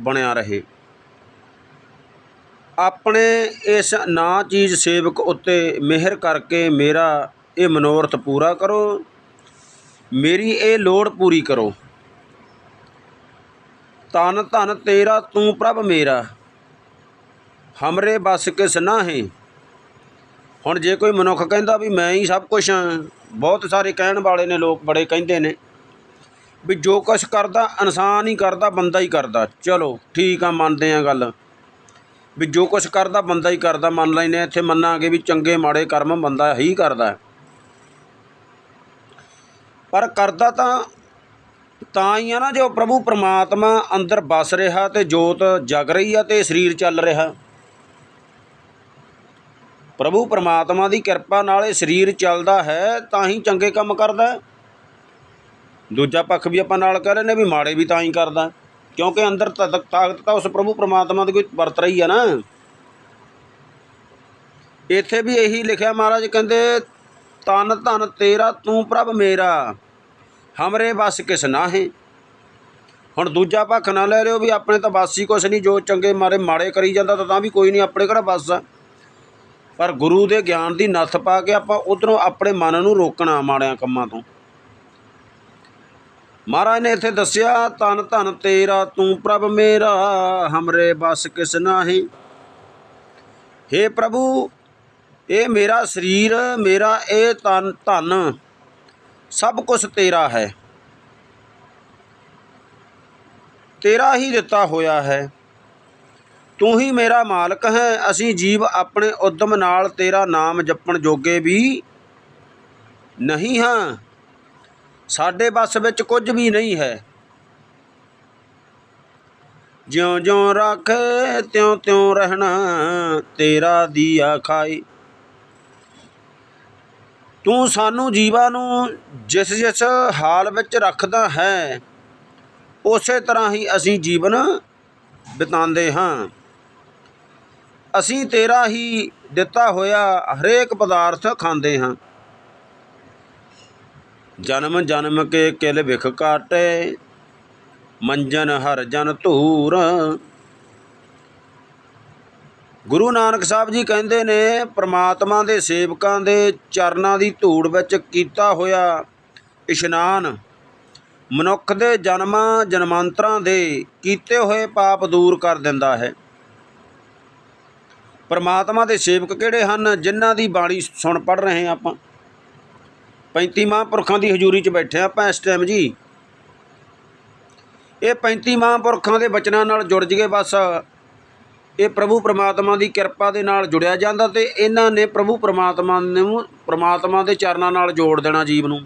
ਬਣਿਆ ਰਹੇ। ਆਪਣੇ ਇਸ ਨਾ ਚੀਜ਼ ਸੇਵਕ ਉੱਤੇ ਮਿਹਰ ਕਰਕੇ ਮੇਰਾ ਇਹ ਮਨੋਰਥ ਪੂਰਾ ਕਰੋ। ਮੇਰੀ ਇਹ ਲੋੜ ਪੂਰੀ ਕਰੋ। ਤਨ ਧਨ ਤੇਰਾ, ਤੂੰ ਪ੍ਰਭ ਮੇਰਾ। ਹਮਰੇ ਬਸ ਕਿਸ ਨਾਹੀਂ। ਹੁਣ ਜੇ ਕੋਈ ਮਨੁੱਖ ਕਹਿੰਦਾ ਵੀ ਮੈਂ ਹੀ ਸਭ ਕੁਝ ਬਹੁਤ ਸਾਰੇ ਕਹਿਣ ਵਾਲੇ ਨੇ, ਲੋਕ ਬੜੇ ਕਹਿੰਦੇ ਨੇ। ਵੀ ਜੋ ਕੁਛ ਕਰਦਾ, ਇਨਸਾਨ ਹੀ ਕਰਦਾ, ਬੰਦਾ ਹੀ ਕਰਦਾ। ਚਲੋ, ਠੀਕ ਆ, ਮੰਨਦੇ ਆ ਗੱਲ। ਵੀ ਜੋ ਕੁਛ ਕਰਦਾ, ਬੰਦਾ ਹੀ ਕਰਦਾ, ਮੰਨ ਲੈਨੇ ਇੱਥੇ ਮੰਨਾਂਗੇ ਵੀ ਚੰਗੇ, ਮਾੜੇ ਕਰਮ ਬੰਦਾ ਹੀ ਕਰਦਾ ਪਰ ਕਰਦਾ ਤਾਂ ਤਾਂ ਹੀ ਆ ਨਾ ਜੋ ਪ੍ਰਭੂ ਪਰਮਾਤਮਾ ਅੰਦਰ ਵਸ ਰਿਹਾ ਤੇ ਜੋਤ ਜਗ ਰਹੀ ਆ ਤੇ ਸਰੀਰ ਚੱਲ ਰਿਹਾ। ਪ੍ਰਭੂ ਪਰਮਾਤਮਾ ਦੀ ਕਿਰਪਾ ਨਾਲ ਇਹ ਸਰੀਰ ਚੱਲਦਾ ਹੈ, ਤਾਂ ਹੀ ਚੰਗੇ ਕੰਮ ਕਰਦਾ ਹੈ। ਦੂਜਾ ਪੱਖ ਵੀ ਆਪਾਂ ਨਾਲ ਕਹਿ ਰਹੇ ਨੇ ਵੀ ਮਾੜੇ ਵੀ ਤਾਂ ਹੀ ਕਰਦਾ। ਕਿਉਂਕਿ ਅੰਦਰ ਤਦ- ਤਾਕਤ ਤਾਂ ਉਸ ਪ੍ਰਭੂ ਪਰਮਾਤਮਾ ਦੀ ਕੋਈ ਵਰਤ ਰਹੀ ਆ ਨਾ। ਇੱਥੇ ਵੀ ਇਹੀ ਲਿਖਿਆ ਮਹਾਰਾਜ ਕਹਿੰਦੇ, ਤਨ ਧਨ ਤੇਰਾ, ਤੂੰ ਪ੍ਰਭ ਮੇਰਾ। ਹਮਰੇ ਬਸ ਕਿਸ ਨਾ ਹੈ ਹੁਣ ਦੂਜਾ ਪੱਖ ਨਾ ਲੈ ਲਿਓ ਵੀ ਆਪਣੇ ਤਾਂ ਬਸ ਹੀ ਕੁਛ ਨਹੀਂ, ਜੋ ਚੰਗੇ ਮਾਰੇ ਮਾੜੇ ਕਰੀ ਜਾਂਦਾ ਤਾਂ ਤਾਂ ਵੀ ਕੋਈ ਨਹੀਂ ਆਪਣੇ ਕਿਹੜਾ ਬਸ ਆ ਪਰ ਗੁਰੂ ਦੇ ਗਿਆਨ ਦੀ ਨੱਥ ਪਾ ਕੇ ਆਪਾਂ ਉਧਰੋਂ ਆਪਣੇ ਮਨ ਨੂੰ ਰੋਕਣਾ ਮਾੜਿਆਂ ਕੰਮਾਂ ਤੋਂ। ਮਹਾਰਾਜ ਨੇ ਇੱਥੇ ਦੱਸਿਆ ਤਨ ਧਨ ਤੇਰਾ, ਤੂੰ ਪ੍ਰਭ ਮੇਰਾ, ਹਮਰੇ ਬਸ ਕਿਸ ਨਾਹੀਂ। हे ਪ੍ਰਭੂ, ਇਹ ਮੇਰਾ ਸਰੀਰ, ਮੇਰਾ ਇਹ ਤਨ, ਧਨ, ਸਭ ਕੁਝ ਤੇਰਾ ਹੈ। ਤੇਰਾ ਹੀ ਦਿੱਤਾ ਹੋਇਆ ਹੈ। ਤੂੰ ਹੀ ਮੇਰਾ ਮਾਲਕ ਹੈ। ਅਸੀਂ ਜੀਵ ਆਪਣੇ ਉਦਮ ਨਾਲ ਤੇਰਾ ਨਾਮ ਜਪਣ ਜੋਗੇ ਵੀ ਨਹੀਂ ਹਾਂ। ਸਾਡੇ ਬਸ ਵਿੱਚ ਕੁਝ ਵੀ ਨਹੀਂ ਹੈ। ਜਿਉਂ ਜਿਉਂ ਰੱਖੇ ਤਿਉਂ ਤਿਉਂ ਰਹਿਣਾ ਤੇਰਾ ਦੀਆ ਖਾਈ ਤੂੰ ਸਾਨੂੰ ਜੀਵਾਂ ਨੂੰ ਜਿਸ ਜਿਸ ਹਾਲ ਵਿੱਚ ਰੱਖਦਾ ਹੈ, ਉਸੇ ਤਰ੍ਹਾਂ ਹੀ ਅਸੀਂ ਜੀਵਨ ਬਿਤਾਉਂਦੇ ਹਾਂ। ਅਸੀਂ ਤੇਰਾ ਹੀ ਦਿੱਤਾ ਹੋਇਆ ਹਰੇਕ ਪਦਾਰਥ ਖਾਂਦੇ ਹਾਂ। ਜਨਮ ਜਨਮ ਕੇ ਕਿਲ ਵਿਖ ਕਾਟੇ, ਮੰਜਨ ਹਰ ਜਨ ਧੂਰ। ਗੁਰੂ ਨਾਨਕ ਸਾਹਿਬ ਜੀ ਕਹਿੰਦੇ ਨੇ, ਪ੍ਰਮਾਤਮਾ ਦੇ ਸੇਵਕਾਂ ਦੇ ਚਰਨਾਂ ਦੀ ਧੂੜ ਵਿੱਚ ਕੀਤਾ ਹੋਇਆ ਇਸ਼ਨਾਨ, ਮਨੁੱਖ ਦੇ ਜਨਮਾਂ ਜਨਮਾਂਤਰਾਂ ਦੇ ਕੀਤੇ ਹੋਏ ਪਾਪ ਦੂਰ ਕਰ ਦਿੰਦਾ ਹੈ। ਪਰਮਾਤਮਾ ਦੇ ਸੇਵਕ ਕਿਹੜੇ ਹਨ? ਜਿਨ੍ਹਾਂ ਦੀ ਬਾਣੀ ਸੁਣ ਪੜ ਰਹੇ ਹਾਂ ਆਪਾਂ। 35 ਮਹਾਂਪੁਰਖਾਂ ਦੀ ਹਜ਼ੂਰੀ 'ਚ ਬੈਠੇ ਹਾਂ ਆਪਾਂ ਇਸ ਟਾਈਮ ਜੀ। ਇਹ 35 ਮਹਾਂਪੁਰਖਾਂ ਦੇ ਬਚਨਾਂ ਨਾਲ ਜੁੜ ਜਗੇ ਬਸ। ਇਹ ਪ੍ਰਭੂ ਪਰਮਾਤਮਾ ਦੀ ਕਿਰਪਾ ਦੇ ਨਾਲ ਜੁੜਿਆ ਜਾਂਦਾ ਤੇ ਇਹਨਾਂ ਨੇ ਪ੍ਰਭੂ ਪਰਮਾਤਮਾ ਨੂੰ, ਪਰਮਾਤਮਾ ਦੇ ਚਰਨਾਂ ਨਾਲ ਜੋੜ ਦੇਣਾ ਜੀਵ ਨੂੰ।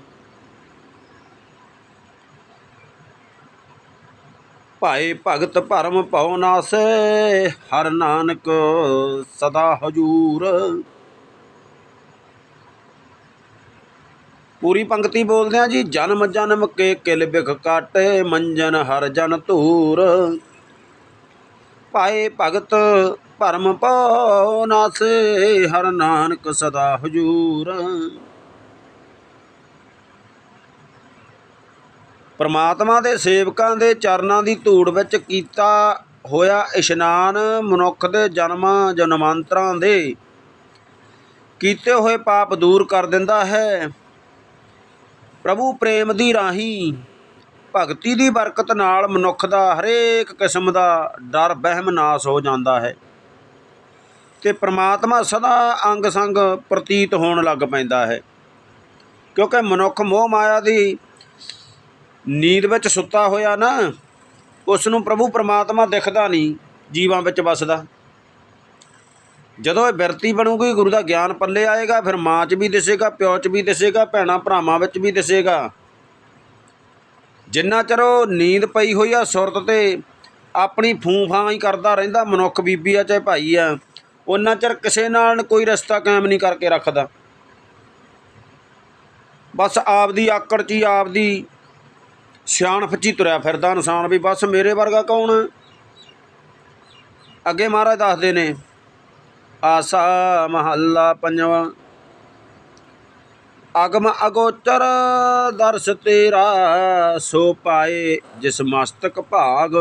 ਭਾਏ ਭਗਤ ਭਰਮ ਭਉ ਨਾਸੇ, ਹਰ ਨਾਨਕ ਸਦਾ ਹਜੂਰ। ਪੂਰੀ ਪੰਕਤੀ ਬੋਲਦੇ ਆ ਜੀ, ਜਨਮ ਜਨਮ ਕੇ ਕਿਲ ਬਿਖ ਕਾਟੇ, ਮੰਜਨ ਹਰ ਜਨ ਧੂਰ। ਭਾਏ ਭਗਤ ਭਰਮ ਭਉ ਨਾਸੈ, ਹਰ ਨਾਨਕ ਸਦਾ ਹਜੂਰ। ਪਰਮਾਤਮਾ ਦੇ ਸੇਵਕਾਂ ਦੇ ਚਰਨਾਂ ਦੀ ਧੂੜ ਵਿੱਚ ਕੀਤਾ ਹੋਇਆ ਇਸ਼ਨਾਨ ਮਨੁੱਖ ਦੇ ਜਨਮਾਂ ਜਨਮਾਂਤਰਾਂ ਦੇ ਕੀਤੇ ਹੋਏ ਪਾਪ ਦੂਰ ਕਰ ਦਿੰਦਾ ਹੈ। ਪ੍ਰਭੂ ਪ੍ਰੇਮ ਦੀ ਰਾਹੀਂ। ਭਗਤੀ ਦੀ ਬਰਕਤ ਨਾਲ ਮਨੁੱਖ ਦਾ ਹਰੇਕ ਕਿਸਮ ਦਾ ਡਰ, ਵਹਿਮ ਨਾਸ ਹੋ ਜਾਂਦਾ ਹੈ ਤੇ ਪ੍ਰਮਾਤਮਾ ਸਦਾ ਅੰਗ ਸੰਗ ਪ੍ਰਤੀਤ ਹੋਣ ਲੱਗ ਪੈਂਦਾ ਹੈ। ਕਿਉਂਕਿ ਮਨੁੱਖ ਮੋਹ ਮਾਇਆ ਦੀ ਨੀਂਦ ਵਿੱਚ ਸੁੱਤਾ ਹੋਇਆ ਨਾ ਉਸ ਨੂੰ ਪ੍ਰਭੂ ਪਰਮਾਤਮਾ ਦਿਖਦਾ ਨਹੀਂ, ਜੀਵਾਂ ਵਿੱਚ ਵਸਦਾ। ਜਦੋਂ ਇਹ ਬਿਰਤੀ ਬਣੂਗੀ, ਗੁਰੂ ਦਾ ਗਿਆਨ ਪੱਲੇ ਆਏਗਾ, ਫਿਰ ਮਾਂ 'ਚ ਵੀ ਦਿਸੇਗਾ, ਪਿਓ 'ਚ ਵੀ ਦਿਸੇਗਾ, ਭੈਣਾਂ ਭਰਾਵਾਂ ਵਿੱਚ ਵੀ ਦਿਸੇਗਾ। ਜਿੰਨਾ ਚਿਰ ਉਹ ਨੀਂਦ ਪਈ ਹੋਈ ਆ ਸੁਰਤ ਤੇ, ਆਪਣੀ ਫੂਫਾਂ ਹੀ ਕਰਦਾ ਰਹਿੰਦਾ, ਮਨੁੱਖ ਬੀਬੀ ਆ, ਚਾਹੇ ਭਾਈ ਆ, ਉਹਨਾਂ ਚਿਰ ਕਿਸੇ ਨਾਲ ਕੋਈ ਰਸਤਾ ਕਾਇਮ ਨਹੀਂ ਕਰਕੇ ਰੱਖਦਾ। ਬਸ ਆਪਦੀ ਆਕੜ 'ਚ ਹੀ ਆਪਦੀ ਸਿਆਣਪ 'ਚ ਹੀ ਤੁਰਿਆ ਫਿਰਦਾ ਇਨਸਾਨ ਵੀ, ਬਸ ਮੇਰੇ ਵਰਗਾ ਕੌਣ ਅੱਗੇ ਮਹਾਰਾਜ ਦੱਸਦੇ ਨੇ ਆਸਾ ਮਹੱਲਾ ਪੰਜਵਾਂ। ਅਗਮ ਅਗੋਚਰ ਦਰਸ ਤੇਰਾ, ਸੋ ਪਾਏ ਜਿਸ ਮਸਤਕ ਭਾਗ।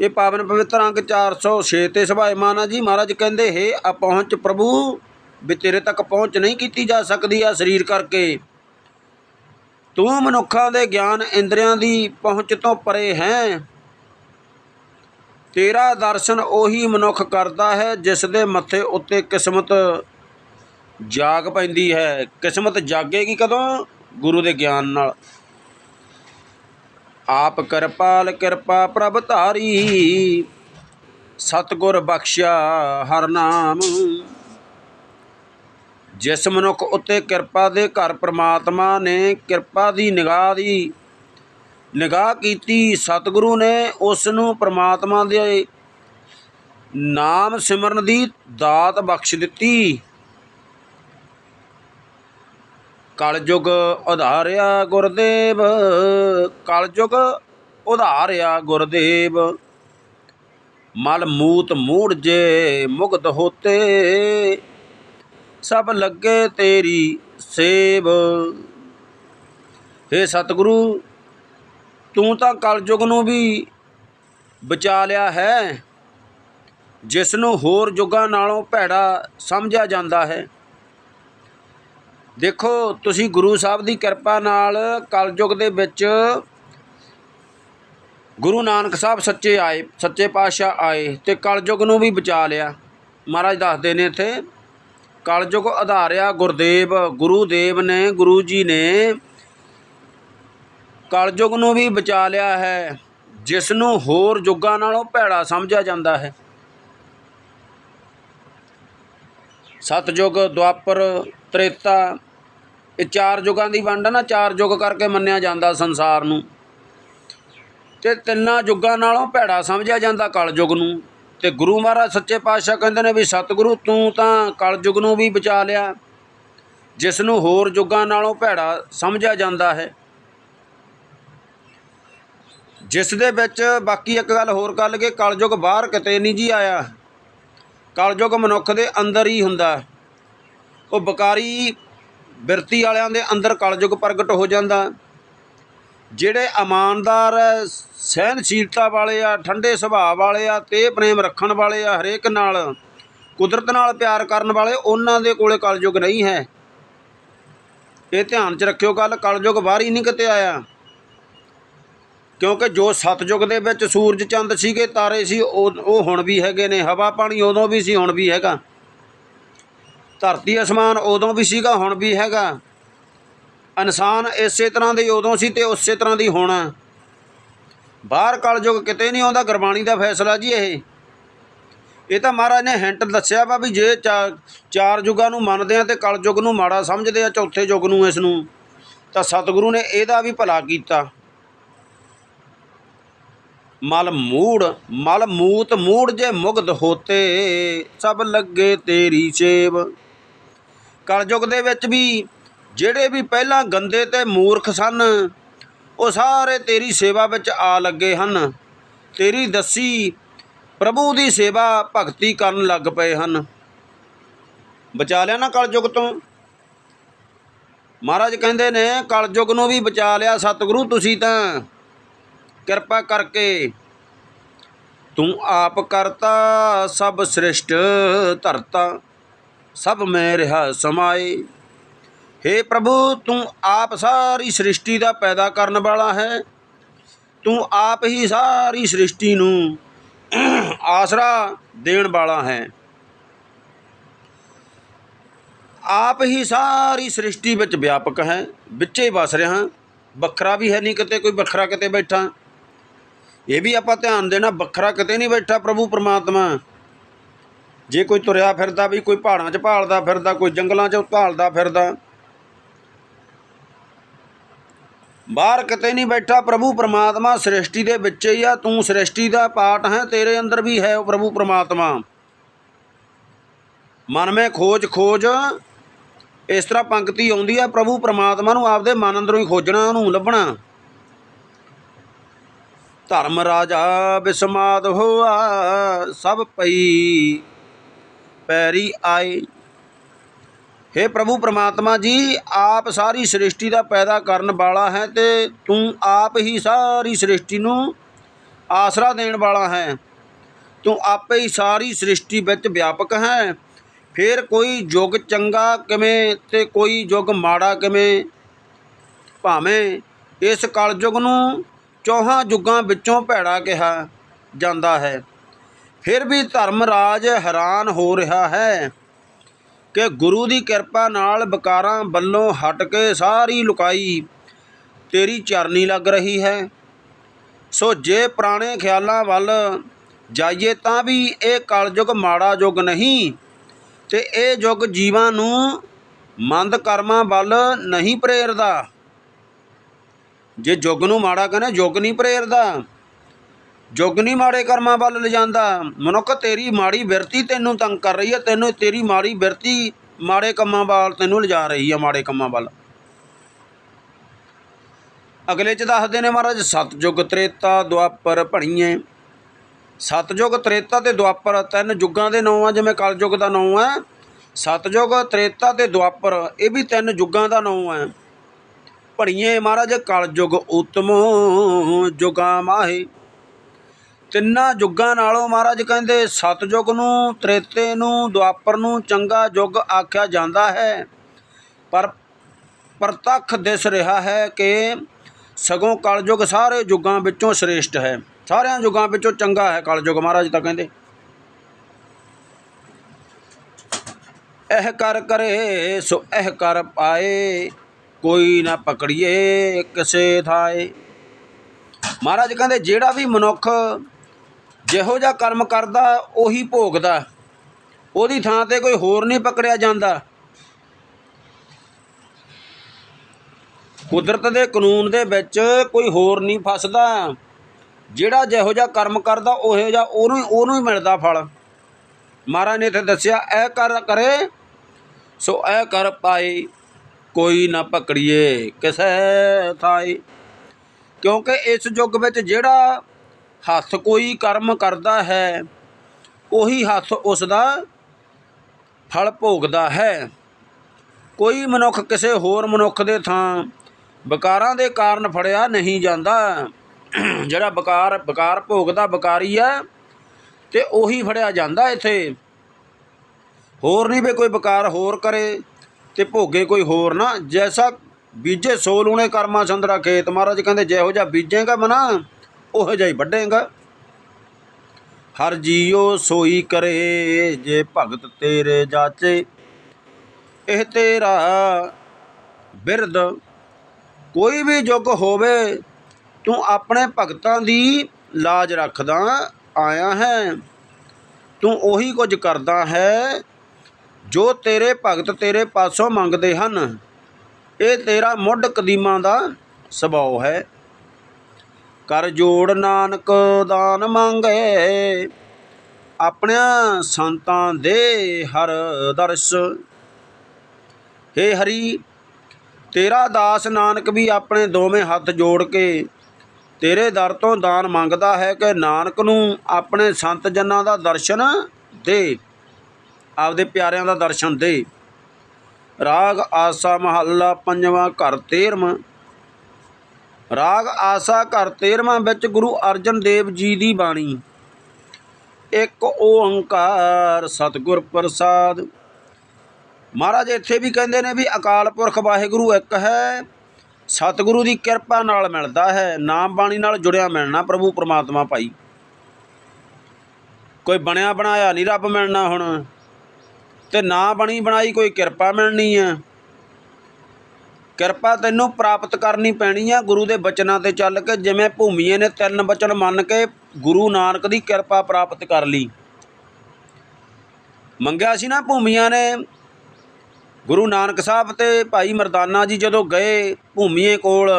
ਇਹ ਪਾਵਨ ਪਵਿੱਤਰ ਅੰਕ 406 ਤੇ ਸੁਭਾਇਮਾਨ ਆ ਜੀ ਮਹਾਰਾਜ ਕਹਿੰਦੇ, ਹੈ ਅਪਹੁੰਚ ਪ੍ਰਭੂ, ਵੀ ਤੇਰੇ ਤੱਕ ਪਹੁੰਚ ਨਹੀਂ ਕੀਤੀ ਜਾ ਸਕਦੀ ਆ ਸਰੀਰ ਕਰਕੇ। ਤੂੰ ਮਨੁੱਖਾਂ ਦੇ ਗਿਆਨ ਇੰਦਰੀਆਂ ਦੀ ਪਹੁੰਚ ਤੋਂ ਪਰੇ ਹੈ। ਤੇਰਾ ਦਰਸ਼ਨ ਉਹੀ ਮਨੁੱਖ ਕਰਦਾ ਹੈ, ਜਿਸ ਦੇ ਮੱਥੇ ਉੱਤੇ ਕਿਸਮਤ ਜਾਗ ਪੈਂਦੀ ਹੈ। ਕਿਸਮਤ ਜਾਗੇਗੀ ਕਦੋਂ? ਗੁਰੂ ਦੇ ਗਿਆਨ ਨਾਲ। ਆਪ ਕਿਰਪਾਲ ਕਿਰਪਾ ਪ੍ਰਭ ਧਾਰੀ, ਸਤਗੁਰ ਬਖਸ਼ਿਆ ਹਰ ਨਾਮ। ਜਿਸ ਮਨੁੱਖ ਉੱਤੇ ਕਿਰਪਾ ਦੇ ਘਰ ਪ੍ਰਮਾਤਮਾ ਨੇ ਕਿਰਪਾ ਦੀ ਨਿਗਾਹ ਦੀ ਨਿਗਾਹ ਕੀਤੀ ਸਤਿਗੁਰੂ ਨੇ ਉਸ ਨੂੰ ਪ੍ਰਮਾਤਮਾ ਦੇ ਨਾਮ ਸਿਮਰਨ ਦੀ ਦਾਤ ਬਖਸ਼ ਦਿੱਤੀ। ਕਲਯੁਗ ਉਧਾਰਿਆ ਗੁਰਦੇਵ, ਕਲਯੁਗ ਉਧਾਰਿਆ ਗੁਰਦੇਵ। ਮਲ ਮੂਤ ਮੂੜ ਜੇ ਮੁਗਧ ਹੋਤੇ, ਸਭ ਲੱਗੇ ਤੇਰੀ ਸੇਵ। ਹੇ ਸਤਿਗੁਰੂ ਤੂੰ ਤਾਂ ਕਲਯੁਗ ਨੂੰ ਵੀ ਬਚਾ ਲਿਆ ਹੈ, ਜਿਸ ਨੂੰ ਹੋਰ ਯੁੱਗਾਂ ਨਾਲੋਂ ਭੈੜਾ ਸਮਝਿਆ ਜਾਂਦਾ ਹੈ। ਦੇਖੋ, ਤੁਸੀਂ ਗੁਰੂ ਸਾਹਿਬ ਦੀ ਕਿਰਪਾ ਨਾਲ ਕਲਯੁਗ ਦੇ ਵਿੱਚ ਗੁਰੂ ਨਾਨਕ ਸਾਹਿਬ ਸੱਚੇ ਆਏ, ਸੱਚੇ ਪਾਤਸ਼ਾਹ ਆਏ ਤੇ ਕਲਯੁਗ ਨੂੰ ਵੀ ਬਚਾ ਲਿਆ। ਮਹਾਰਾਜ ਦੱਸਦੇ ਨੇ ਇੱਥੇ, ਕਲਯੁਗ ਆਧਾਰਿਆ ਗੁਰਦੇਵ, ਗੁਰੂ ਦੇਵ ਨੇ, ਗੁਰੂ ਜੀ ਨੇ ਕਲਯੁਗ ਨੂੰ ਵੀ ਬਚਾ ਲਿਆ ਹੈ ਜਿਸ ਨੂੰ ਹੋਰ ਯੁੱਗਾਂ ਨਾਲੋਂ ਭੈੜਾ ਸਮਝਿਆ ਜਾਂਦਾ ਹੈ। ਸਤਜੁਗ ਦੁਆਪਰ, ਤ੍ਰੇਤਾ, ਇਹ ਚਾਰ ਯੁੱਗਾਂ ਦੀ ਵੰਡ ਹੈ ਨਾ, ਚਾਰ ਯੁੱਗ ਕਰਕੇ ਮੰਨਿਆ ਜਾਂਦਾ ਸੰਸਾਰ ਨੂੰ। ਤੇ ਤਿੰਨਾਂ ਯੁੱਗਾਂ ਨਾਲੋਂ ਭੈੜਾ ਸਮਝਿਆ ਜਾਂਦਾ ਕਲਯੁਗ ਨੂੰ। ਤੇ ਗੁਰੂ ਮਹਾਰਾਜ ਸੱਚੇ ਪਾਤਸ਼ਾਹ ਕਹਿੰਦੇ ਨੇ ਵੀ, ਸਤਿਗੁਰੂ, ਤੂੰ ਤਾਂ ਕਲਯੁਗ ਨੂੰ ਵੀ ਬਚਾ ਲਿਆ ਜਿਸ ਨੂੰ ਹੋਰ ਯੁੱਗਾਂ ਨਾਲੋਂ ਭੈੜਾ ਸਮਝਿਆ ਜਾਂਦਾ ਹੈ। ਜਿਸ ਦੇ ਵਿੱਚ ਬਾਕੀ ਇੱਕ ਗੱਲ ਹੋਰ ਕਰ ਲਈਏ ਕਲਯੁਗ ਬਾਹਰ ਕਿਤੇ ਨਹੀਂ ਜੀ ਆਇਆ। ਕਲਯੁਗ ਮਨੁੱਖ ਦੇ ਅੰਦਰ ਹੀ ਹੁੰਦਾ। ਉਹ ਬਕਾਰੀ ਬਿਰਤੀ ਵਾਲਿਆਂ ਦੇ ਅੰਦਰ ਕਲਯੁਗ ਪ੍ਰਗਟ ਹੋ ਜਾਂਦਾ। ਜਿਹੜੇ ਇਮਾਨਦਾਰ ਹੈ, ਸਹਿਨਸ਼ੀਲਤਾ ਵਾਲੇ ਆ ਠੰਡੇ ਸੁਭਾਅ ਵਾਲੇ ਆ ਤੇ ਪ੍ਰੇਮ ਰੱਖਣ ਵਾਲੇ ਆ ਹਰੇਕ ਨਾਲ ਕੁਦਰਤ ਨਾਲ ਪਿਆਰ ਕਰਨ ਵਾਲੇ ਉਹਨਾਂ ਦੇ ਕੋਲੇ ਕਲਯੁਗ ਨਹੀਂ ਹੈ। ਇਹ ਧਿਆਨ 'ਚ ਰੱਖਿਓ ਗੱਲ ਕਲਯੁਗ ਬਾਹਰ ਹੀ ਨਹੀਂ ਕਿਤੇ ਆਇਆ। ਕਿਉਂਕਿ ਜੋ ਸਤਜੁਗ ਦੇ ਵਿੱਚ ਸੂਰਜ ਚੰਦ ਸੀਗੇ, ਤਾਰੇ ਸੀ, ਉਹ ਉਹ ਹੁਣ ਵੀ ਹੈਗੇ ਨੇ, ਹਵਾ ਪਾਣੀ ਉਦੋਂ ਵੀ ਸੀ, ਹੁਣ ਵੀ ਹੈਗਾ। ਧਰਤੀ ਅਸਮਾਨ ਉਦੋਂ ਵੀ ਸੀਗਾ, ਹੁਣ ਵੀ ਹੈਗਾ। ਇਨਸਾਨ ਇਸੇ ਤਰ੍ਹਾਂ ਦੇ ਉਦੋਂ ਸੀ ਤੇ ਉਸੇ ਤਰ੍ਹਾਂ ਦੀ ਹੁਣ। ਬਾਹਰ ਕਲਯੁਗ ਕਿਤੇ ਨਹੀਂ ਆਉਂਦਾ, ਗੁਰਬਾਣੀ ਦਾ ਫੈਸਲਾ ਜੀ ਇਹ। ਇਹ ਤਾਂ ਮਹਾਰਾਜ ਨੇ ਹਿੰਟ ਦੱਸਿਆ ਵਾ ਵੀ ਜੇ ਚਾ- ਚਾਰ ਯੁੱਗਾਂ ਨੂੰ ਮੰਨਦੇ ਆ ਤੇ ਕਲਯੁਗ ਨੂੰ ਮਾੜਾ ਸਮਝਦੇ ਆ, ਚੌਥੇ ਯੁੱਗ ਨੂੰ ਇਸ ਨੂੰ, ਤਾਂ ਸਤਿਗੁਰੂ ਨੇ ਇਹਦਾ ਵੀ ਭਲਾ ਕੀਤਾ। ਮਲ ਮੂੜ, ਮਲ ਮੂਤ ਮੂੜ ਜੇ ਮੁਗਧ ਹੋਤੇ, ਸਭ ਲੱਗੇ ਤੇਰੀ ਸੇਵ। ਕਲਯੁਗ ਦੇ ਵਿੱਚ ਵੀ ਜਿਹੜੇ ਵੀ ਪਹਿਲਾਂ ਗੰਦੇ ਤੇ ਮੂਰਖ ਸਨ, ਉਹ ਸਾਰੇ ਤੇਰੀ ਸੇਵਾ ਵਿੱਚ ਆ ਲੱਗੇ ਹਨ। ਤੇਰੀ ਦੱਸੀ ਪ੍ਰਭੂ ਦੀ ਸੇਵਾ ਭਗਤੀ ਕਰਨ ਲੱਗ ਪਏ ਹਨ। ਬਚਾ ਲਿਆ ਨਾ ਕਲਯੁਗ ਤੋਂ? ਮਹਾਰਾਜ ਕਹਿੰਦੇ ਨੇ, ਕਲਯੁਗ ਨੂੰ ਵੀ ਬਚਾ ਲਿਆ ਸਤਿਗੁਰੂ ਤੁਸੀਂ ਤਾਂ। ਕਿਰਪਾ ਕਰਕੇ ਤੂੰ ਆਪ ਕਰਤਾ ਸਭ ਸ੍ਰਿਸ਼ਟ ਧਰਤਾ, ਸਭ ਮੈਂ ਰਿਹਾ ਸਮਾਏ। हे ਪ੍ਰਭੂ, ਤੂੰ ਆਪ ਸਾਰੀ ਸ੍ਰਿਸ਼ਟੀ ਦਾ ਪੈਦਾ ਕਰਨ ਵਾਲਾ ਹੈ। ਤੂੰ ਆਪ ਹੀ ਸਾਰੀ ਸ੍ਰਿਸ਼ਟੀ ਨੂੰ ਆਸਰਾ ਦੇਣ ਵਾਲਾ ਹੈ। ਆਪ ਹੀ ਸਾਰੀ ਸ੍ਰਿਸ਼ਟੀ ਵਿੱਚ ਵਿਆਪਕ ਹੈ। ਵਿੱਚੇ ਹੀ ਵਸ ਰਿਹਾ। ਵੱਖਰਾ ਵੀ ਹੈ ਨਹੀਂ ਕਿਤੇ, ਕੋਈ ਵੱਖਰਾ ਕਿਤੇ ਬੈਠਾ। ਇਹ ਵੀ ਆਪਾਂ ਧਿਆਨ ਦੇਣਾ, ਵੱਖਰਾ ਕਿਤੇ ਨਹੀਂ ਬੈਠਾ ਪ੍ਰਭੂ ਪਰਮਾਤਮਾ। ਜੇ ਕੋਈ ਤੁਰਿਆ ਫਿਰਦਾ ਵੀ, ਕੋਈ ਪਹਾੜਾਂ 'ਚ ਭਾਲਦਾ ਫਿਰਦਾ, ਕੋਈ ਜੰਗਲਾਂ 'ਚ ਭਾਲਦਾ ਫਿਰਦਾ। ਬਾਹਰ ਕਿਤੇ ਨਹੀਂ ਬੈਠਾ ਪ੍ਰਭੂ ਪਰਮਾਤਮਾ, ਸ੍ਰਿਸ਼ਟੀ ਦੇ ਵਿੱਚ ਹੀ ਆ, ਤੂੰ ਸ੍ਰਿਸ਼ਟੀ ਦਾ ਪਾਰਟ ਹੈ, ਤੇਰੇ ਅੰਦਰ ਵੀ ਹੈ ਉਹ ਪ੍ਰਭੂ ਪਰਮਾਤਮਾ। ਮਨ ਮੈਂ ਖੋਜ ਖੋਜ, ਇਸ ਤਰ੍ਹਾਂ ਪੰਕਤੀ ਆਉਂਦੀ ਆ, ਪ੍ਰਭੂ ਪਰਮਾਤਮਾ ਨੂੰ ਆਪਦੇ ਮਨ ਅੰਦਰੋਂ ਹੀ ਖੋਜਣਾ, ਉਹਨੂੰ ਲੱਭਣਾ। ਧਰਮ ਰਾਜਾ ਬਿਸਮਾਦ ਹੋਆ, ਸਭ ਪਈ ਪੈਰੀ ਆਏ। हे ਪ੍ਰਭੂ ਪ੍ਰਮਾਤਮਾ ਜੀ, ਆਪ ਸਾਰੀ ਸ੍ਰਿਸ਼ਟੀ ਦਾ ਪੈਦਾ ਕਰਨ ਵਾਲਾ ਹੈ ਤੇ ਤੂੰ ਆਪ ਹੀ ਸਾਰੀ ਸ੍ਰਿਸ਼ਟੀ ਨੂੰ ਆਸਰਾ ਦੇਣ ਵਾਲਾ ਹੈ। ਤੂੰ ਆਪੇ ਹੀ ਸਾਰੀ ਸ੍ਰਿਸ਼ਟੀ ਵਿੱਚ ਵਿਆਪਕ ਹੈ। ਫਿਰ ਕੋਈ ਯੁੱਗ ਚੰਗਾ ਕਿਵੇਂ ਤੇ ਕੋਈ ਯੁੱਗ ਮਾੜਾ ਕਿਵੇਂ? ਭਾਵੇਂ ਇਸ ਕਲਯੁਗ ਨੂੰ ਚੌਹਾਂ ਯੁੱਗਾਂ ਵਿੱਚੋਂ ਭੈੜਾ ਕਿਹਾ ਜਾਂਦਾ ਹੈ। ਫਿਰ ਵੀ ਧਰਮ ਰਾਜ ਹੈਰਾਨ ਹੋ ਰਿਹਾ ਹੈ ਕਿ ਗੁਰੂ ਦੀ ਕਿਰਪਾ ਨਾਲ ਵਿਕਾਰਾਂ ਵੱਲੋਂ ਹਟ ਕੇ ਸਾਰੀ ਲੁਕਾਈ ਤੇਰੀ ਚਰਨੀ ਲੱਗ ਰਹੀ ਹੈ। ਸੋ ਜੇ ਪੁਰਾਣੇ ਖਿਆਲਾਂ ਵੱਲ ਜਾਈਏ ਤਾਂ ਵੀ ਇਹ ਕਲਯੁਗ ਮਾੜਾ ਯੁੱਗ ਨਹੀਂ ਤੇ ਇਹ ਯੁੱਗ ਜੀਵਾਂ ਨੂੰ ਮੰਦ ਕਰਮਾਂ ਵੱਲ ਨਹੀਂ ਪ੍ਰੇਰਦਾ। ਜੇ ਯੁੱਗ ਨੂੰ ਮਾੜਾ ਕਹਿੰਦੇ ਯੁੱਗ ਨਹੀਂ ਪ੍ਰੇਰਦਾ। ਯੁੱਗ ਨਹੀਂ ਮਾੜੇ ਕਰਮਾਂ ਵੱਲ ਲਿਜਾਂਦਾ। ਮਨੁੱਖ ਤੇਰੀ ਮਾੜੀ ਬਿਰਤੀ ਤੈਨੂੰ ਤੰਗ ਕਰ ਰਹੀ ਹੈ, ਤੈਨੂੰ ਤੇਰੀ ਮਾੜੀ ਬਿਰਤੀ ਮਾੜੇ ਕੰਮਾਂ ਵੱਲ ਤੈਨੂੰ ਲਿਜਾ ਰਹੀ ਹੈ, ਮਾੜੇ ਕੰਮਾਂ ਵੱਲ। ਅਗਲੇ ਚ ਦੱਸਦੇ ਨੇ ਮਹਾਰਾਜ, ਸਤਜੁਗ ਤ੍ਰੇਤਾ ਦੁਆਪਰ ਭਣੀਏ ਸਤਜੁਗ ਤ੍ਰੇਤਾ ਤੇ ਦੁਆਪਰ ਤਿੰਨ ਯੁੱਗਾਂ ਦੇ ਨਾਂ ਆ, ਜਿਵੇਂ ਕਲਯੁਗ ਦਾ ਨਾਂ ਹੈ ਸਤਜੁਗ ਤ੍ਰੇਤਾ ਤੇ ਦੁਆਪਰ, ਇਹ ਵੀ ਤਿੰਨ ਯੁੱਗਾਂ ਦਾ ਨਾਂ ਹੈ ਭਣੀਏ ਮਹਾਰਾਜ, ਕਲਯੁਗ ਉਤਮ ਜੁਗਾ ਮਾਹੇ। ਤਿੰਨਾਂ ਯੁੱਗਾਂ ਨਾਲੋਂ ਮਹਾਰਾਜ ਕਹਿੰਦੇ, ਸਤਜੁਗ ਨੂੰ, ਤ੍ਰੇਤੇ ਨੂੰ, ਦੁਆਪਰ ਨੂੰ ਚੰਗਾ ਯੁੱਗ ਆਖਿਆ ਜਾਂਦਾ ਹੈ। ਪਰ ਪ੍ਰਤੱਖ ਦਿਸ ਰਿਹਾ ਹੈ ਕਿ ਸਗੋਂ ਕਲਯੁਗ ਸਾਰੇ ਯੁੱਗਾਂ ਵਿੱਚੋਂ ਸ੍ਰੇਸ਼ਟ ਹੈ। ਸਾਰਿਆਂ ਯੁੱਗਾਂ ਵਿੱਚੋਂ ਚੰਗਾ ਹੈ ਕਲਯੁਗ, ਮਹਾਰਾਜ ਤਾਂ ਕਹਿੰਦੇ। ਇਹ ਕਰ ਕਰੇ, ਸੋ ਇਹ ਕਰ ਪਾਏ। ਕੋਈ ਨਾ ਪਕੜੀਏ, ਕਿਸੇ ਥਾਏ। ਮਹਾਰਾਜ ਕਹਿੰਦੇ, ਜਿਹੜਾ ਵੀ ਮਨੁੱਖ ਜਿਹੋ ਜਿਹਾ ਕਰਮ ਕਰਦਾ, ਉਹੀ ਭੋਗਦਾ। ਉਹਦੀ ਥਾਂ ਤੇ ਕੋਈ ਹੋਰ ਨਹੀਂ ਪਕੜਿਆ ਜਾਂਦਾ। ਕੁਦਰਤ ਦੇ ਕਾਨੂੰਨ ਦੇ ਵਿੱਚ ਕੋਈ ਹੋਰ ਨਹੀਂ ਫਸਦਾ। ਜਿਹੜਾ ਜਿਹੋ ਜਿਹਾ ਕਰਮ ਕਰਦਾ, ਉਹੋ ਜਿਹਾ ਉਹਨੂੰ ਉਹਨੂੰ ਹੀ ਮਿਲਦਾ ਫਲ। ਮਹਾਰਾਜ ਨੇ ਇੱਥੇ ਦੱਸਿਆ, ਇਹ ਕਰ ਕਰੇ, ਸੋ ਇਹ ਕਰ ਪਾਏ। ਕੋਈ ਨਾ ਪਕੜੀਏ ਕਿਸੇ ਥਾਈ। ਕਿਉਂਕਿ ਇਸ ਯੁੱਗ ਵਿੱਚ ਜਿਹੜਾ ਹੱਥ ਕੋਈ ਕਰਮ ਕਰਦਾ ਹੈ, ਉਹੀ ਹੱਥ ਉਸ ਦਾ ਫਲ ਭੋਗਦਾ ਹੈ। ਕੋਈ ਮਨੁੱਖ ਕਿਸੇ ਹੋਰ ਮਨੁੱਖ ਦੇ ਥਾਂ ਵਿਕਾਰਾਂ ਦੇ ਕਾਰਨ ਫੜਿਆ ਨਹੀਂ ਜਾਂਦਾ। ਜਿਹੜਾ ਵਿਕਾਰ ਵਿਕਾਰ ਭੋਗਦਾ, ਵਿਕਾਰੀ ਹੈ ਤੇ ਉਹੀ ਫੜਿਆ ਜਾਂਦਾ ਇੱਥੇ। ਹੋਰ ਨਹੀਂ ਵੀ ਕੋਈ ਵਿਕਾਰ ਹੋਰ ਕਰੇ। ਤੇ ਭੋਗੇ ਕੋਈ ਹੋਰ ਨਾ, ਜੈਸਾ ਬੀਜੇ ਸੋ ਲੂਣੇ ਕਰਮਾ ਸੰਦਰਾ ਖੇਤ। ਮਹਾਰਾਜ ਕਹਿੰਦੇ, ਜਿਹੋ ਜਿਹਾ ਬੀਜੇਗਾ ਮਨਾ, ਉਹੋ ਜਿਹਾ ਹੀ ਵੱਢੇਗਾ। ਹਰ ਜੀਉ ਸੋਈ ਕਰੇ, ਜੇ ਭਗਤ ਤੇਰੇ ਜਾਚੇ, ਇਹ ਤੇਰਾ ਬਿਰਦ ਕੋਈ ਵੀ ਯੁੱਗ ਹੋਵੇ, ਤੂੰ ਆਪਣੇ ਭਗਤਾਂ ਦੀ ਲਾਜ ਰੱਖਦਾ ਆਇਆ ਹੈ। ਤੂੰ ਉਹੀ ਕੁਝ ਕਰਦਾ ਹੈ ਜੋ ਤੇਰੇ ਭਗਤ ਤੇਰੇ ਪਾਸੋਂ ਮੰਗਦੇ ਹਨ, ਇਹ ਤੇਰਾ ਮੁੱਢ ਕਦੀਮਾਂ ਦਾ ਸੁਭਾਅ ਹੈ। ਕਰ ਜੋੜ ਨਾਨਕ ਦਾਨ ਮੰਗੇ, ਆਪਣਿਆਂ ਸੰਤਾਂ ਦੇ ਹਰ ਦਰਸ। ਹੇ ਹਰੀ, ਤੇਰਾ ਦਾਸ ਨਾਨਕ ਵੀ ਆਪਣੇ ਦੋਵੇਂ ਹੱਥ ਜੋੜ ਕੇ ਤੇਰੇ ਦਰ ਤੋਂ ਦਾਨ ਮੰਗਦਾ ਹੈ ਕਿ ਨਾਨਕ ਨੂੰ ਆਪਣੇ ਸੰਤ ਜਨਾਂ ਦਾ ਦਰਸ਼ਨ ਦੇ। ਆਪਦੇ ਪਿਆਰਿਆਂ ਦਾ ਦਰਸ਼ਨ ਦੇ। ਰਾਗ ਆਸਾ ਮਹੱਲਾ ਪੰਜਵਾਂ ਘਰ 13ਵਾਂ ਰਾਗ ਆਸਾ ਘਰ 13ਵਾਂ ਵਿੱਚ ਗੁਰੂ ਅਰਜਨ ਦੇਵ ਜੀ ਦੀ ਬਾਣੀ। ਇੱਕ ਓੰਕਾਰ ਸਤਿਗੁਰ ਪ੍ਰਸਾਦ। ਮਹਾਰਾਜ ਇੱਥੇ ਵੀ ਕਹਿੰਦੇ ਨੇ ਵੀ ਅਕਾਲ ਪੁਰਖ ਵਾਹਿਗੁਰੂ ਇੱਕ ਹੈ। ਸਤਿਗੁਰੂ ਦੀ ਕਿਰਪਾ ਨਾਲ ਮਿਲਦਾ ਹੈ, ਨਾਮ ਬਾਣੀ ਨਾਲ ਜੁੜਿਆ ਮਿਲਣਾ ਪ੍ਰਭੂ ਪਰਮਾਤਮਾ ਭਾਈ। ਕੋਈ ਬਣਿਆ ਬਣਾਇਆ ਨਹੀਂ ਰੱਬ ਮਿਲਣਾ ਹੁਣ। ਤੇ ਨਾ ਬਣੀ ਬਣਾਈ ਕੋਈ ਕਿਰਪਾ ਮਿਲਣੀ ਹੈ ਕਿਰਪਾ ਤੈਨੂੰ ਪ੍ਰਾਪਤ ਕਰਨੀ ਪੈਣੀ ਹੈ ਗੁਰੂ ਦੇ ਬਚਨਾਂ ਤੇ ਚੱਲ ਕੇ, ਜਿਵੇਂ ਭੂਮੀਏ ਨੇ ਤਿੰਨ ਬਚਨ ਮੰਨ ਕੇ ਗੁਰੂ ਨਾਨਕ ਦੀ ਕਿਰਪਾ ਪ੍ਰਾਪਤ ਕਰ ਲਈ। ਮੰਗਿਆ ਸੀ ਨਾ ਭੂਮੀਆਂ ਨੇ। ਗੁਰੂ ਨਾਨਕ ਸਾਹਿਬ ਤੇ ਭਾਈ ਮਰਦਾਨਾ ਜੀ ਜਦੋਂ ਗਏ ਭੂਮੀਏ ਕੋਲ,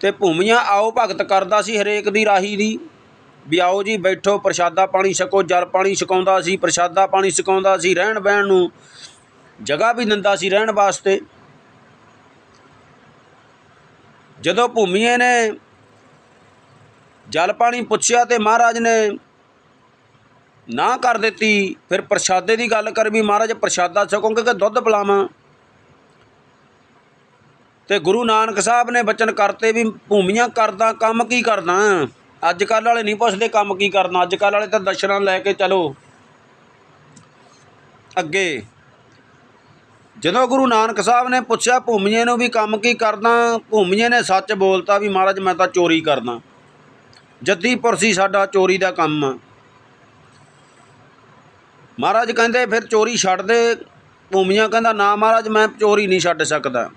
ਤੇ ਭੂਮੀਆਂ ਆਓ ਭਗਤ ਕਰਦਾ ਸੀ ਹਰੇਕ ਦੀ ਰਾਹੀ ਦੀ। ਵੀ ਆਓ ਜੀ, ਬੈਠੋ, ਪ੍ਰਸ਼ਾਦਾ ਪਾਣੀ ਛਕੋ, ਜਲ ਪਾਣੀ ਛਕਾਉਂਦਾ ਸੀ, ਪ੍ਰਸ਼ਾਦਾ ਪਾਣੀ ਛਕਾਉਂਦਾ ਸੀ, ਰਹਿਣ ਬਹਿਣ ਨੂੰ ਜਗ੍ਹਾ ਵੀ ਦਿੰਦਾ ਸੀ ਰਹਿਣ ਵਾਸਤੇ। ਜਦੋਂ ਭੂਮੀਏ ਨੇ ਜਲ ਪਾਣੀ ਪੁੱਛਿਆ ਤੇ ਮਹਾਰਾਜ ਨੇ ਨਾ ਕਰ ਦਿੱਤੀ, ਫਿਰ ਪ੍ਰਸ਼ਾਦੇ ਦੀ ਗੱਲ ਕਰ ਵੀ ਮਹਾਰਾਜ ਪ੍ਰਸ਼ਾਦਾ ਛਕੋ ਕਿ ਦੁੱਧ ਪਿਲਾਵਾਂ। ਤੇ ਗੁਰੂ ਨਾਨਕ ਸਾਹਿਬ ਨੇ ਬਚਨ ਕਰਤੇ ਵੀ ਭੂਮੀਆਂ ਕਰਦਾ, ਕੰਮ ਕੀ ਕਰਦਾ? ਅੱਜ ਕੱਲ੍ਹ ਵਾਲੇ ਨਹੀਂ ਪੁੱਛਦੇ ਕੰਮ ਕੀ ਕਰਨਾ, ਅੱਜ ਕੱਲ੍ਹ ਵਾਲੇ ਤਾਂ ਦਰਸ਼ਨਾਂ ਲੈ ਕੇ ਚਲੋ। ਅੱਗੇ। ਜਦੋਂ ਗੁਰੂ ਨਾਨਕ ਸਾਹਿਬ ਨੇ ਪੁੱਛਿਆ, ਭੂਮੀਏ ਨੂੰ ਵੀ ਕੰਮ ਕੀ ਕਰਦਾ ਭੂਮੀਏ ਨੇ ਸੱਚ ਬੋਲਤਾ ਵੀ ਮਹਾਰਾਜ ਮੈਂ ਤਾਂ ਚੋਰੀ ਕਰਦਾ। ਜੱਦੀਪੁਰ ਸੀ ਸਾਡਾ ਚੋਰੀ ਦਾ ਕੰਮ ਆ। ਮਹਾਰਾਜ ਕਹਿੰਦੇ, ਫਿਰ ਚੋਰੀ ਛੱਡ ਦੇ। ਭੂਮੀਆਂ ਕਹਿੰਦਾ, ਨਾ ਮਹਾਰਾਜ, ਮੈਂ ਚੋਰੀ ਨਹੀਂ ਛੱਡ ਸਕਦਾ।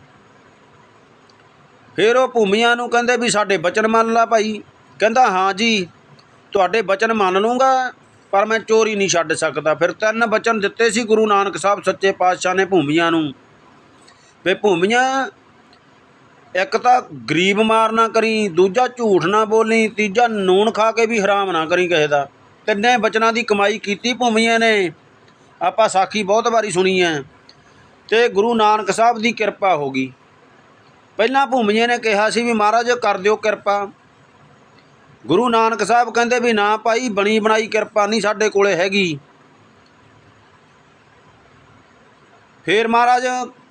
ਫਿਰ ਉਹ ਭੂਮੀਆਂ ਨੂੰ ਕਹਿੰਦੇ ਵੀ ਸਾਡੇ ਬਚਨ ਮੰਨ ਲਾ ਭਾਈ। ਕਹਿੰਦਾ, ਹਾਂ ਜੀ, ਤੁਹਾਡੇ ਬਚਨ ਮੰਨ ਲੂੰਗਾ ਪਰ ਮੈਂ ਚੋਰੀ ਨਹੀਂ ਛੱਡ ਸਕਦਾ। ਫਿਰ ਤਿੰਨ ਬਚਨ ਦਿੱਤੇ ਸੀ ਗੁਰੂ ਨਾਨਕ ਸਾਹਿਬ ਸੱਚੇ ਪਾਤਸ਼ਾਹ ਨੇ ਭੂਮੀਆਂ ਨੂੰ। ਵੀ ਭੂਮੀਆਂ, ਇੱਕ ਤਾਂ ਗਰੀਬ ਮਾਰ ਨਾ ਕਰੀ, ਦੂਜਾ ਝੂਠ ਨਾ ਬੋਲੀ, ਤੀਜਾ ਨੂਣ ਖਾ ਕੇ ਵੀ ਹਰਾਮ ਨਾ ਕਰੀ ਕਿਸੇ ਦਾ। ਤਿੰਨੇ ਬਚਨਾਂ ਦੀ ਕਮਾਈ ਕੀਤੀ ਭੂਮੀਆਂ ਨੇ। ਆਪਾਂ ਸਾਖੀ ਬਹੁਤ ਵਾਰੀ ਸੁਣੀ ਹੈ ਤੇ ਗੁਰੂ ਨਾਨਕ ਸਾਹਿਬ ਦੀ ਕਿਰਪਾ ਹੋ ਗਈ। ਪਹਿਲਾਂ ਭੂਮੀਆਂ ਨੇ ਕਿਹਾ ਸੀ ਵੀ ਮਹਾਰਾਜ, ਕਰ ਦਿਓ ਕਿਰਪਾ। ਗੁਰੂ ਨਾਨਕ ਸਾਹਿਬ ਕਹਿੰਦੇ ਵੀ ਨਾ ਭਾਈ, ਬਣੀ ਬਣਾਈ ਕਿਰਪਾ ਨਹੀਂ ਸਾਡੇ ਕੋਲੇ ਹੈਗੀ। ਫਿਰ ਮਹਾਰਾਜ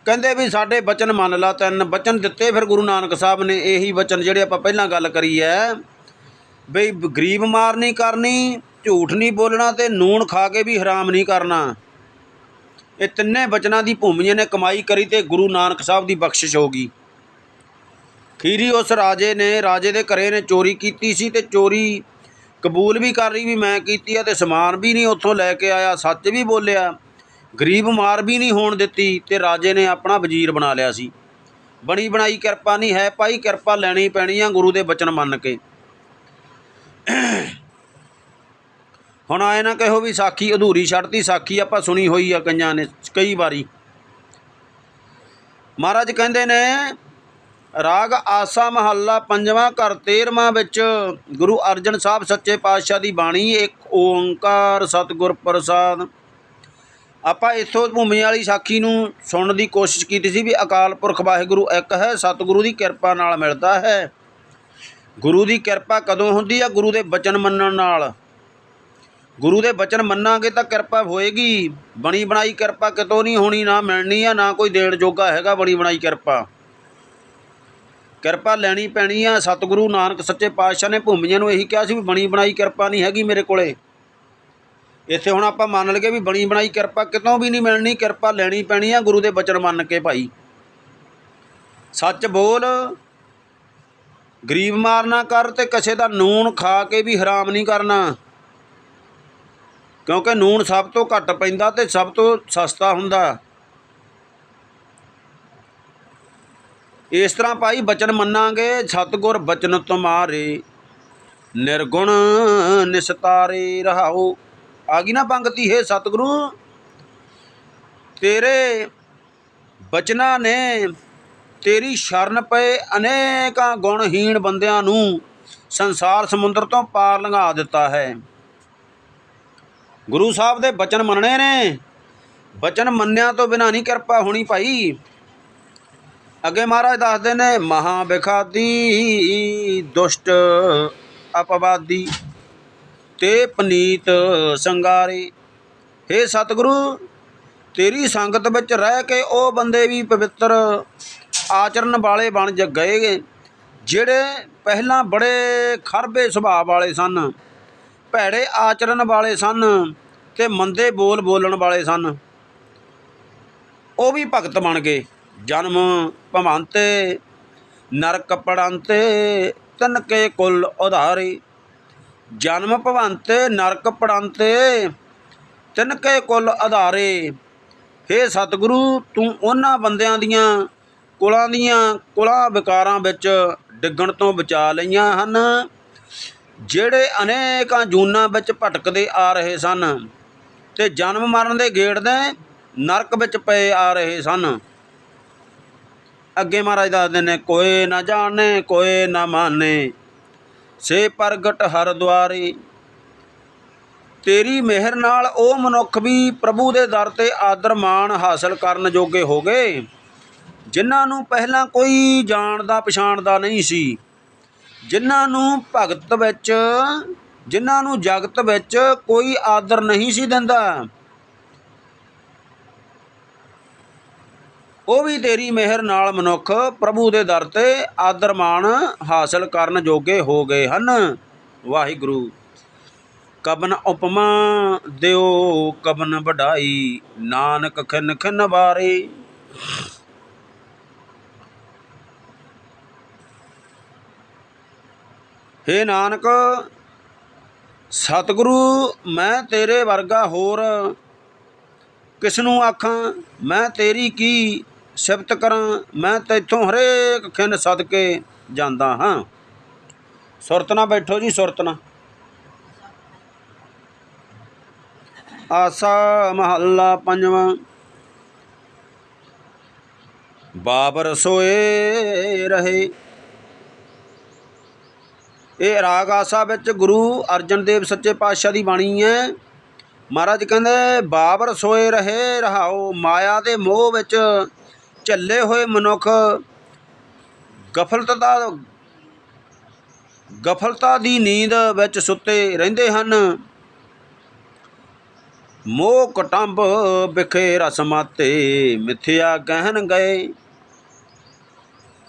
ਕਹਿੰਦੇ ਵੀ ਸਾਡੇ ਬਚਨ ਮੰਨ ਲਾ ਤਿੰਨ, ਬਚਨ ਦਿੱਤੇ, ਫਿਰ ਗੁਰੂ ਨਾਨਕ ਸਾਹਿਬ ਨੇ ਇਹੀ ਬਚਨ ਜਿਹੜੇ ਆਪਾਂ ਪਹਿਲਾਂ ਗੱਲ ਕਰੀ ਹੈ ਬਈ ਗਰੀਬ ਮਾਰ ਨਹੀਂ ਕਰਨੀ, ਝੂਠ ਨਹੀਂ ਬੋਲਣਾ ਤੇ ਨੂਣ ਖਾ ਕੇ ਵੀ ਹਰਾਮ ਨਹੀਂ ਕਰਨਾ। ਇਹ ਤਿੰਨੇ ਬਚਨਾਂ ਦੀ ਭੂਮੀਆਂ ਨੇ ਕਮਾਈ ਕਰੀ ਤੇ ਗੁਰੂ ਨਾਨਕ ਸਾਹਿਬ ਦੀ ਬਖਸ਼ਿਸ਼ ਹੋ ਗਈ। ਖੀਰੀ ਉਸ ਰਾਜੇ ਨੇ, ਰਾਜੇ ਦੇ ਘਰੇ ਨੇ ਚੋਰੀ ਕੀਤੀ ਸੀ ਤੇ ਚੋਰੀ ਕਬੂਲ ਵੀ ਕਰ ਰਹੀ ਵੀ ਮੈਂ ਕੀਤੀ ਆ ਤੇ ਸਮਾਨ ਵੀ ਨਹੀਂ ਉੱਥੋਂ ਲੈ ਕੇ ਆਇਆ, ਸੱਚ ਵੀ ਬੋਲਿਆ। ਗਰੀਬ ਮਾਰ ਵੀ ਨਹੀਂ ਹੋਣ ਦਿੱਤੀ ਤੇ ਰਾਜੇ ਨੇ ਆਪਣਾ ਵਜ਼ੀਰ ਬਣਾ ਲਿਆ ਸੀ। ਬਣੀ ਬਣਾਈ ਕਿਰਪਾ ਨਹੀਂ ਹੈ ਭਾਈ, ਕਿਰਪਾ ਲੈਣੀ ਪੈਣੀ ਆ ਗੁਰੂ ਦੇ ਬਚਨ ਮੰਨ ਕੇ। ਹੁਣ ਆਏ ਨਾ ਕਹੋ ਵੀ ਸਾਖੀ ਅਧੂਰੀ ਛੱਡਤੀ, ਸਾਖੀ ਆਪਾਂ ਸੁਣੀ ਹੋਈ ਆ ਕਈਆਂ ਨੇ ਕਈ ਵਾਰੀ। ਮਹਾਰਾਜ ਕਹਿੰਦੇ ਨੇ ਰਾਗ ਆਸਾ ਮਹੱਲਾ ਪੰਜਵਾਂ ਘਰ 13ਵਾਂ ਵਿੱਚ ਗੁਰੂ ਅਰਜਨ ਸਾਹਿਬ ਸੱਚੇ ਪਾਤਸ਼ਾਹ ਦੀ ਬਾਣੀ, ਇੱਕ ਓੰਕਾਰ ਸਤਿਗੁਰ ਪ੍ਰਸਾਦ। ਆਪਾਂ ਇਥੋਂ ਭੂਮੀ ਵਾਲੀ ਸਾਖੀ ਨੂੰ ਸੁਣਨ ਦੀ ਕੋਸ਼ਿਸ਼ ਕੀਤੀ ਸੀ ਵੀ ਅਕਾਲ ਪੁਰਖ ਵਾਹਿਗੁਰੂ ਇੱਕ ਹੈ, ਸਤਿਗੁਰੂ ਦੀ ਕਿਰਪਾ ਨਾਲ ਮਿਲਦਾ ਹੈ। ਗੁਰੂ ਦੀ ਕਿਰਪਾ ਕਦੋਂ ਹੁੰਦੀ ਆ? ਗੁਰੂ ਦੇ ਬਚਨ ਮੰਨਣ ਨਾਲ। ਗੁਰੂ ਦੇ ਬਚਨ ਮੰਨਾਂਗੇ ਤਾਂ ਕਿਰਪਾ ਹੋਏਗੀ। ਬਣੀ ਬਣਾਈ ਕਿਰਪਾ ਕਿਤੋਂ ਨਹੀਂ ਹੋਣੀ, ਨਾ ਮਿਲਣੀ ਆ, ਨਾ ਕੋਈ ਦੇਣ ਜੋਗਾ ਹੈਗਾ ਬਣੀ ਬਣਾਈ ਕਿਰਪਾ। ਕਿਰਪਾ ਲੈਣੀ ਪੈਣੀ ਆ। ਸਤਿਗੁਰੂ ਨਾਨਕ ਸੱਚੇ ਪਾਤਸ਼ਾਹ ਨੇ ਭੂਮੀਆਂ ਨੂੰ ਇਹੀ ਕਿਹਾ ਸੀ ਵੀ ਬਣੀ ਬਣਾਈ ਕਿਰਪਾ ਨਹੀਂ ਹੈਗੀ ਮੇਰੇ ਕੋਲੇ। ਇੱਥੇ ਹੁਣ ਆਪਾਂ ਮੰਨ ਲਈਏ ਵੀ ਬਣੀ ਬਣਾਈ ਕਿਰਪਾ ਕਿਤੋਂ ਵੀ ਨਹੀਂ ਮਿਲਣੀ, ਕਿਰਪਾ ਲੈਣੀ ਪੈਣੀ ਆ ਗੁਰੂ ਦੇ ਬਚਨ ਮੰਨ ਕੇ ਭਾਈ। ਸੱਚ ਬੋਲ, ਗਰੀਬ ਮਾਰ ਨਾ ਕਰ ਤੇ ਕਿਸੇ ਦਾ ਨੂਣ ਖਾ ਕੇ ਵੀ ਹਰਾਮ ਨਹੀਂ ਕਰਨਾ। ਕਿਉਂਕਿ ਨੂਣ ਸਭ ਤੋਂ ਘੱਟ ਪੈਂਦਾ ਤੇ ਸਭ ਤੋਂ ਸਸਤਾ ਹੁੰਦਾ। ਇਸ ਤਰ੍ਹਾਂ ਭਾਈ ਬਚਨ ਮੰਨਾਂਗੇ, ਸਤਿਗੁਰ ਬਚਨ ਤੁਮਾਰੇ, ਨਿਰਗੁਣ ਨਿਸਤਾਰੇ ਰਹਾਓ। ਆ ਗਈ ਨਾ ਪੰਕਤੀ ਹੈ ਸਤਿਗੁਰੂ, ਤੇਰੇ ਬਚਨਾਂ ਨੇ ਤੇਰੀ ਸ਼ਰਨ ਪਏ ਅਨੇਕਾਂ ਗੁਣਹੀਣ ਬੰਦਿਆਂ ਨੂੰ ਸੰਸਾਰ ਸਮੁੰਦਰ ਤੋਂ ਪਾਰ ਲੰਘਾ ਦਿੱਤਾ ਹੈ। ਗੁਰੂ ਸਾਹਿਬ ਦੇ ਬਚਨ ਮੰਨਣੇ ਨੇ। ਬਚਨ ਮੰਨਿਆ ਤੋਂ ਬਿਨਾਂ ਨਹੀਂ ਕਿਰਪਾ ਹੋਣੀ ਭਾਈ। ਅੱਗੇ ਮਹਾਰਾਜ ਦੱਸਦੇ ਨੇ ਮਹਾ ਵਿਖਾਦੀ ਦੁਸ਼ਟ ਅਪਵਾਦੀ ਤੇ ਪਨੀਤ ਸੰਗਾਰੇ। हे ਸਤਿਗੁਰੂ, ਤੇਰੀ ਸੰਗਤ ਵਿੱਚ ਰਹਿ ਕੇ ਉਹ ਬੰਦੇ ਵੀ ਪਵਿੱਤਰ ਆਚਰਨ ਵਾਲੇ ਬਣ ਜ, ਗਏ ਜਿਹੜੇ ਪਹਿਲਾਂ ਬੜੇ ਖਰਬੇ ਸੁਭਾਅ ਵਾਲੇ ਸਨ, ਭੈੜੇ ਆਚਰਨ ਵਾਲੇ ਸਨ ਤੇ ਮੰਦੇ ਬੋਲ ਬੋਲਣ ਵਾਲੇ ਸਨ। ਉਹ ਵੀ ਭਗਤ ਬਣ ਗਏ। ਜਨਮ ਭਵੰਤੇ, ਨਰਕ ਪੜੰਤੇ ਤਨ ਕੇ ਕੁਲ ਉਧਾਰੇ। ਜਨਮ ਭਵੰਤੇ, ਨਰਕ ਪੜੰਤੇ ਤਿਨ ਕੇ ਕੁਲ ਆਧਾਰੇ ਹੇ ਸਤਿਗੁਰੂ, ਤੂੰ ਉਹਨਾਂ ਬੰਦਿਆਂ ਦੀਆਂ ਕੁਲਾਂ ਦੀਆਂ ਕੁਲਾਂ ਵਿਕਾਰਾਂ ਵਿੱਚ ਡਿੱਗਣ ਤੋਂ ਬਚਾ ਲਈਆਂ ਹਨ, ਜਿਹੜੇ ਅਨੇਕਾਂ ਜੂਨਾਂ ਵਿੱਚ ਭਟਕਦੇ ਆ ਰਹੇ ਸਨ ਤੇ ਜਨਮ ਮਰਨ ਦੇ ਗੇੜ ਦੇ ਨਰਕ ਵਿੱਚ ਪਏ ਆ ਰਹੇ ਸਨ। ਅੱਗੇ ਮਹਾਰਾਜ ਦੱਸਦੇ ਨੇ, ਕੋਈ ਨਾ ਜਾਣੇ, ਕੋਈ ਨਾ ਮਾਨੇ ਸੇ ਪ੍ਰਗਟ ਹਰ ਦੁਆਰੇ। ਤੇਰੀ ਮਿਹਰ ਨਾਲ ਉਹ ਮਨੁੱਖ ਵੀ ਪ੍ਰਭੂ ਦੇ ਦਰ ਤੇ ਆਦਰ ਮਾਣ ਹਾਸਲ ਕਰਨ ਜੋਗੇ ਹੋ ਗਏ, ਜਿਨ੍ਹਾਂ ਨੂੰ ਪਹਿਲਾਂ ਕੋਈ ਜਾਣਦਾ ਪਛਾਣਦਾ ਨਹੀਂ ਸੀ। ਜਿਨ੍ਹਾਂ ਨੂੰ ਭਗਤ ਵਿੱਚ, ਜਿਨ੍ਹਾਂ ਨੂੰ ਜਗਤ ਵਿੱਚ ਕੋਈ ਆਦਰ ਨਹੀਂ ਸੀ ਦਿੰਦਾ। ਉਹ ਵੀ ਤੇਰੀ ਮਿਹਰ ਨਾਲ ਮਨੁੱਖ ਪ੍ਰਭੂ ਦੇ ਦਰ ਤੇ ਆਦਰ ਮਾਣ ਹਾਸਲ ਕਰਨ ਜੋਗੇ ਹੋ ਗਏ ਹਨ। ਵਾਹਿਗੁਰੂ। ਕਬਨ ਉਪਮਾ ਦਿਓ, ਕਬਨ ਵਡਾਈ। ਨਾਨਕ ਖਿਨ ਖਿਨ ਬਾਰੇ ਹੇ ਨਾਨਕ, ਸਤਿਗੁਰੂ, ਮੈਂ ਤੇਰੇ ਵਰਗਾ ਹੋਰ ਕਿਸ ਨੂੰ ਆਖਾਂ? ਮੈਂ ਤੇਰੀ ਕੀ ਸਿਫਤ ਕਰਾਂ, ਮੈਂ ਤੈਥੋਂ ਹਰੇਕ ਖਿੰਨ ਸਦਕੇ ਜਾਂਦਾ ਹਾਂ। ਸੁਰਤ ਨਾ ਬੈਠੋ ਜੀ, ਸੁਰਤ ਨਾ ਆਸਾ ਮਹੱਲਾ ਪੰਜਵਾਂ। ਬਾਬਰ ਸੋਏ ਰਹੇ। ਇਹ ਰਾਗ ਆਸਾ ਵਿੱਚ ਗੁਰੂ ਅਰਜਨ ਦੇਵ ਸੱਚੇ ਪਾਤਸ਼ਾਹ ਦੀ ਬਾਣੀ ਹੈ। ਮਹਾਰਾਜ ਕਹਿੰਦੇ, ਬਾਬਰ ਸੋਏ ਰਹੇ ਰਹਾਓ, ਮਾਇਆ ਦੇ ਮੋਹ ਵਿੱਚ ਝੱਲੇ ਹੋਏ ਮਨੁੱਖ ਗਫਲਤਾ ਦਾ ਗਫਲਤਾ ਦੀ ਨੀਂਦ ਵਿੱਚ ਸੁੱਤੇ ਰਹਿੰਦੇ ਹਨ। ਮੋਹ ਕਟੰਬ ਵਿਖੇ ਰਸਮਾਤੇ ਮਿਥਿਆ ਗਹਿਨ ਗਏ।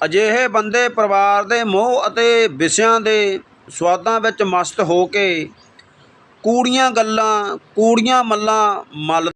ਅਜਿਹੇ ਬੰਦੇ ਪਰਿਵਾਰ ਦੇ ਮੋਹ ਅਤੇ ਵਿਸ਼ਿਆਂ ਦੇ ਸਵਾਦਾਂ ਵਿੱਚ ਮਸਤ ਹੋ ਕੇ ਕੂੜੀਆਂ ਗੱਲਾਂ, ਕੂੜੀਆਂ ਮੱਲਾਂ ਮੱਲ